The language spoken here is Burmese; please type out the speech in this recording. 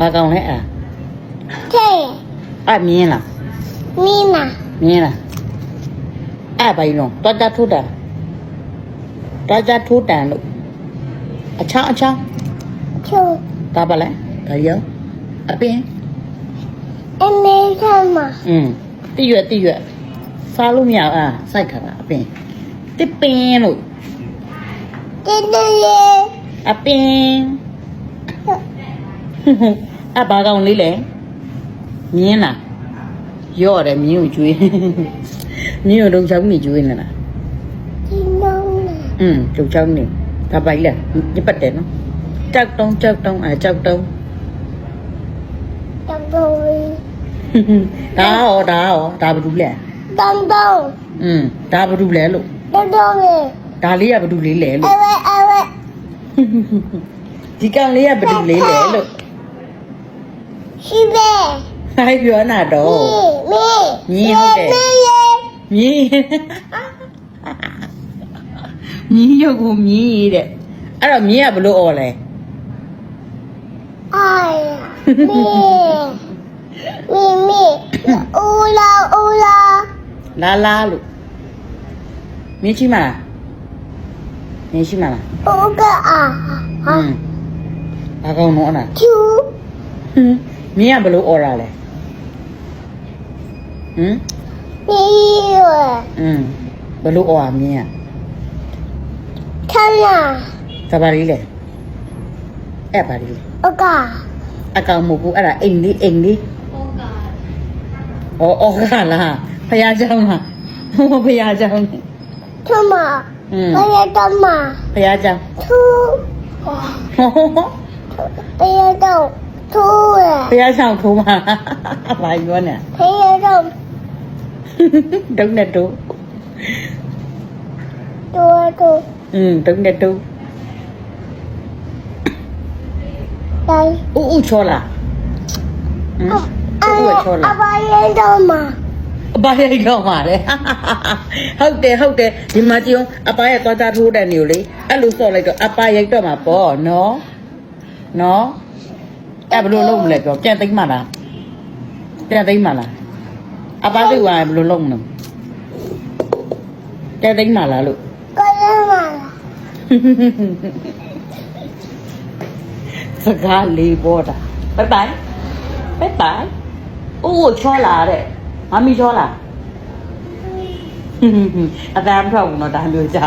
ဘာကောင်လဲအဲ့ထဲအမြင်းလားမင်းနာမြင်းလားအဲ့ဘိုင်လုံးတတထူတာတတထူတန်လို့အချောင်းအချောင်းချူဒါပါလဲဒါရောအပင်အမေထမอืมတိရွက်တိရွက်စားလို့မရအာစိုက်ခါတာအပင်တပင်လို့တင်းတင်းအပင် အဘာကောင်လေးလဲမြင်းလားရော့တယ်မြင်းကိုကျွေးမြင်းကိုလုံချောင်းနေကျွေးနေလားอืมလုံချောင်းနေဒါပိုက်လားညပတ်တယ်နော်ကြောက်တုံးကြောက်တုံးအဲကြောက်တုံးကြောက်တုံးဒါဟောဒါဟောဒါဘာလို့လဲတောင်းတောင်းอืมဒါဘာလို့လဲလို့တောင်းတောင်းလေဒါလေးကဘာလို့လေးလဲလို့အဝဲအဝဲဒီကောင်လေးကဘာလို့လေးလဲလို့ ရှိပဲဟိုက်ပြောနာတော့မင်းမင်းဟုတ်တယ်မင်းမင်းရုပ်ကိုမြည်ရတဲ့အဲ့တော့မြည်ကဘလို့អော်လဲအာမင်းမင်းမင်းဦးလာဦးလာလာလာလို့မင်းရှိမလားမင်းရှိမလားဟုတ်ကဲ့အာဟာဘာကောင်းတော့အဲ့ဒါကျူဟွန်း မင်းကဘယ်လိုអော်တာလဲဟမ်မင်းရောอืมဘယ်လိုអော်อ่ะမင်းอ่ะခဏတဘာလေးလဲအဲ့ဘာလေးလဲအကအကောင်မဟုတ်ဘူးအဲ့ဒါအိမ်လေးအိမ်လေးဩဩကလားဖယားเจ้าမှာဟိုဖယားเจ้าနေထမอืมဖယားเจ้าမှာဖယားเจ้าသူဟောဖယားเจ้า ဘုရားဆောင်ထိုးမှာဘာပြောနေဖေးရုံတော့ဒုတ်နဲ့တို့တော့တော့อืมဒုတ်နဲ့တို့တိုင်းဥဥချောလာဟမ်ဥဥချောလာအဘရင်တော့မှာအပါရိုက်တော့မှာလေဟုတ်တယ်ဟုတ်တယ်ဒီမှာကြည့်အောင်အပါရဲ့သွားကြထိုးတဲ့နေကိုလေအဲ့လိုစော့လိုက်တော့အပါရိုက်တော့မှာပေါ့နော်နော် အဲ့ဘယ်လိုလုပ်မလဲပြောပြန်သိမ့်မှလားပြန်သိမ့်မှလားအပါသိဝါဘယ်လိုလုပ်မလဲပြန်သိမ့်မှလားလို့ပြန်သိမ့်မှလားစကားလေးပေါ်တာဘိုင်ဘိုင်ဘိုင်ဘိုင်အိုးချောလာတဲ့မမီချောလာအတမ်းထောက်ဘူးနော်ဒါမျိုးကြာ